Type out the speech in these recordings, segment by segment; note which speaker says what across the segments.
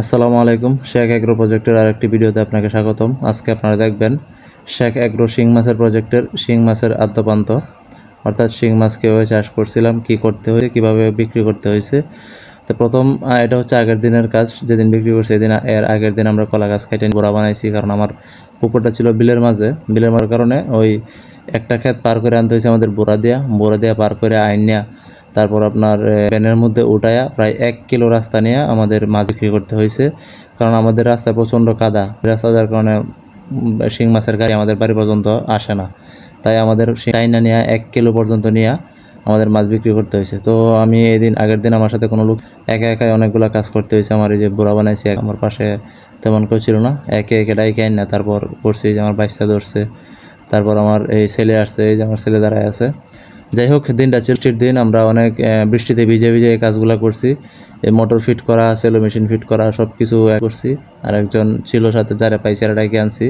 Speaker 1: আসসালামু আলাইকুম। শেখ এগ্রো প্রজেক্টের আরেকটি ভিডিওতে আপনাকে স্বাগতম। আজকে আপনারা দেখবেন শেখ এগ্রো শিং মাছের প্রজেক্টের শিং মাছের আদ্যপান্ত। অর্থাৎ শিং মাছ কীভাবে চাষ করছিলাম, কি করতে হয়েছে, কীভাবে বিক্রি করতে হয়েছে। তো প্রথম এটা হচ্ছে আগের দিনের কাজ। যেদিন বিক্রি করছি এদিন এর আগের দিন আমরা কলা গাছ কেটে বোড়া বানাইছি, কারণ আমার পুকুরটা ছিল বিলের মাঝে। বিলের মাঝের কারণে ওই একটা ক্ষেত পার করে আনতে হয়েছে আমাদের বোরা দিয়া। বোরা দিয়া পার করে আইন আইনিয়া তারপর আপনার ভ্যানের মধ্যে উঠায়া প্রায় এক কিলো রাস্তা নিয়ে আমাদের মাছ বিক্রি করতে হয়েছে। কারণ আমাদের রাস্তায় প্রচণ্ড কাদা। রাস্তা যার কারণে শিং মাছের গাড়ি আমাদের বাড়ি পর্যন্ত আসে না। তাই আমাদের চাইনা নিয়ে এক কিলো পর্যন্ত নিয়ে আমাদের মাছ বিক্রি করতে হয়েছে। তো আমি এদিন, আগের দিন আমার সাথে কোনো লোক, একা একাই অনেকগুলো কাজ করতে হয়েছে। আমার এই যে বুড়া বানাইছি, আমার পাশে তেমন কেউ ছিল না। একে একে ডাইকে আইন না, তারপর করছি যে আমার বাইশটা ধরছে। তারপর আমার এই ছেলে আসছে, এই যে আমার ছেলে দাঁড়ায় আছে। যাই হোক দিনটা বৃষ্টির দিন, আমরা অনেক বৃষ্টিতে ভিজে ভিজে এই কাজগুলো করছি। এই মোটর ফিট করা সেলো মেশিন ফিট করা সব কিছু করছি। আর একজন ছিল সাথে, যারা পাইছে এরা ডাইকে আনছি।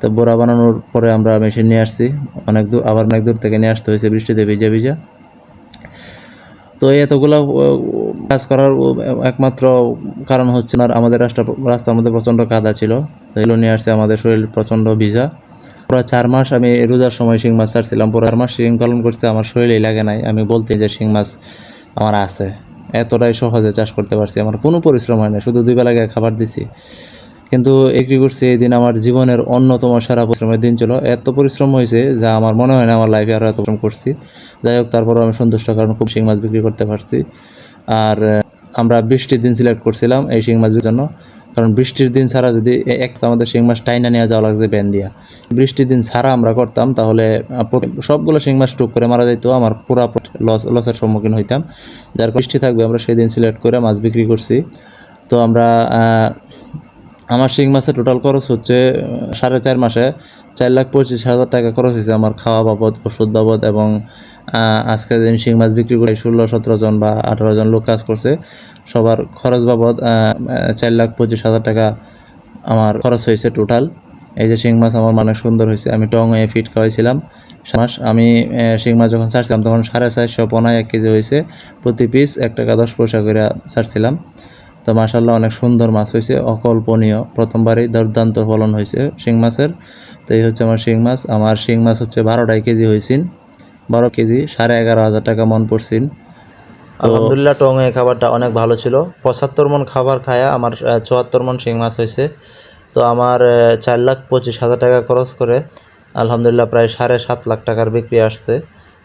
Speaker 1: তো বোরা বানানোর পরে আমরা মেশিন নিয়ে আসছি। অনেক দূর, আবার অনেক দূর থেকে নিয়ে আসতে হয়েছে বৃষ্টিতে ভিজে ভিজে। তো এই এতগুলো কাজ করার একমাত্র কারণ হচ্ছে না আমাদের রাস্তা, রাস্তার মধ্যে প্রচণ্ড কাদা ছিল। এগুলো নিয়ে আসছে, আমাদের শরীর প্রচণ্ড ভিজা। পুরো চার মাস আমি রোজার সময় শিং মাছ ছাড়ছিলাম। পুরো চার মাস শিং পালন করছে, আমার শরীরেই লাগে নাই। আমি বলতে যে শিং মাছ আমার আছে। এতটাই সহজে চাষ করতে পারছি। আমার কোনো পরিশ্রম হয় না শুধু দুই বেলা গায়ে খাবার দিছি। কিন্তু একটি করছি, এই দিন আমার জীবনের অন্যতম সেরা পরিশ্রমের দিন ছিল। এত পরিশ্রম হয়েছে যা আমার মনে হয় না আমার লাইফে আরও এত পরিশ্রম করছি। যাই হোক, তারপরেও আমি সন্তুষ্ট, কারণ খুব শিং মাছ বিক্রি করতে পারছি। আর, আমরা বৃষ্টির দিন সিলেক্ট করছিলাম এই শিং মাছের জন্য। কারণ বৃষ্টির দিন ছাড়া যদি এক আমাদের শিং মাছ টাইনা নিয়ে যাওয়া লাগছে ব্যান দিয়া বৃষ্টির দিন ছাড়া আমরা করতাম, তাহলে সবগুলো শিং মাছ টুক করে মারা যেত আমার পুরা লস লসের সম্মুখীন হইতাম। যার বৃষ্টি থাকবে, আমরা সেই দিন সিলেক্ট করে মাছ বিক্রি করছি। তো আমরা আমার শিং মাছের টোটাল খরচ হচ্ছে সাড়ে চার মাসে চার লাখ পঁচিশ হাজার টাকা খরচ হয়েছে আমার খাওয়া বাবদ, ওষুধ বাবদ এবং আহ, আজকে দিন শিং মাছ বিক্রি করে ষোলো সতেরো জন বা আঠারো জন লোক কাজ করছে সবার খরচ বাবদ চার লাখ পঁচিশ হাজার টাকা আমার খরচ হয়েছে টোটাল এই যে শিং মাছ আমার অনেক সুন্দর হয়েছে আমি টং এ ফিট খাওয়াইছিলাম মাস। আমি শিং মাছ যখন ছাড়ছিলাম তখন সাড়ে চারশো পনায় এক কেজি হয়েছে প্রতি পিস এক টাকা দশ পয়সা করে ছাড়ছিলাম। তো মাশাল্লাহ অনেক সুন্দর মাছ হয়েছে অকল্পনীয়। প্রথমবারই দুর্দান্ত ফলন হয়েছে শিং মাছের। তো এই হচ্ছে আমার শিং মাছ। আমার শিং মাছ হচ্ছে বারোটাই কেজি হয়েছিল বারো কেজি, সাড়ে এগারো হাজার টাকা মন পড়ছিল। আলহামদুলিল্লাহ টং এই খাবারটা অনেক ভালো ছিল। পঁচাত্তর মন খাবার খায়া আমার চুয়াত্তর মন শিং মাছ হয়েছে। তো আমার চার লাখ পঁচিশ হাজার টাকা খরচ করে আলহামদুলিল্লাহ প্রায় সাড়ে সাত লাখ টাকার বিক্রি আসছে।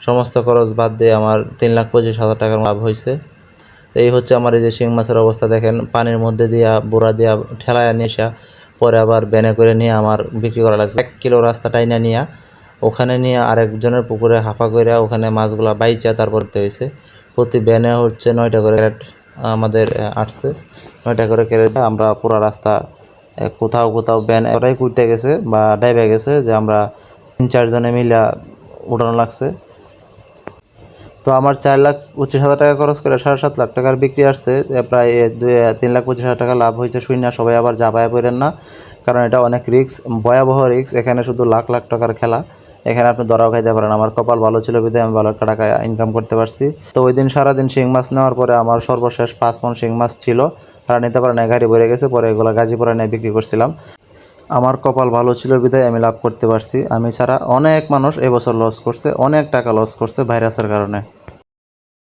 Speaker 1: সমস্ত খরচ বাদ দিয়ে আমার তিন লাখ পঁচিশ হাজার টাকার লাভ হয়েছে। এই হচ্ছে আমার এই যে শিং মাছের অবস্থা, দেখেন, পানির মধ্যে দিয়া, বুড়া দিয়া ঠেলায় নিয়ে পরে আবার ব্যানে করে নিয়ে আমার বিক্রি করা লাগছে। এক কিলো রাস্তা টাইনা নিয়ে ওখানে নিয়ে আরেকজনের পুকুরে হাফা করে ওখানে মাছগুলা বাইচা তারপর হয়েছে প্রতি ব্যানে হচ্ছে নয়টা করে ক্যারেট আমাদের আসছে। নয়টা করে ক্যারেট আমরা পুরো রাস্তা কোথাও কোথাও ব্যান ওটাই কুইতে গেছে বা ডাইবে গেছে যে আমরা তিন চারজনে মিলে উঠানো লাগছে। তো আমার চার লাখ পঁচিশ হাজার টাকা খরচ করে সাড়ে সাত লাখ টাকার বিক্রি আসছে। প্রায় দুই তিন লাখ পঁচিশ হাজার টাকা লাভ হয়েছে শুই না সবাই আবার যাবায় পড়েন না। কারণ এটা অনেক রিস্ক ভয়াবহ রিস্ক এখানে শুধু লাখ লাখ টাকার খেলা। এখানে আপনি দরাও খাইতে পারেন। আমার কপাল ভালো ছিল বিধে আমি ভালো একটা টাকা ইনকাম করতে পারছি। তো ওই দিন সারাদিন শিং মাছ নেওয়ার পরে আমার সর্বশেষ পাঁচ মন শিং মাছ ছিল। তারা নিতে পারেন গাড়ি ভরে গেছে, পরে এগুলো গাজীপুরে নিয়ে বিক্রি করছিলাম। আমার কপাল ভালো ছিল বিধায় আমি লাভ করতে পারছি। আমি ছাড়া অনেক মানুষ এবছর লস করছে, অনেক টাকা লস করছে ভাইরাসের কারণে।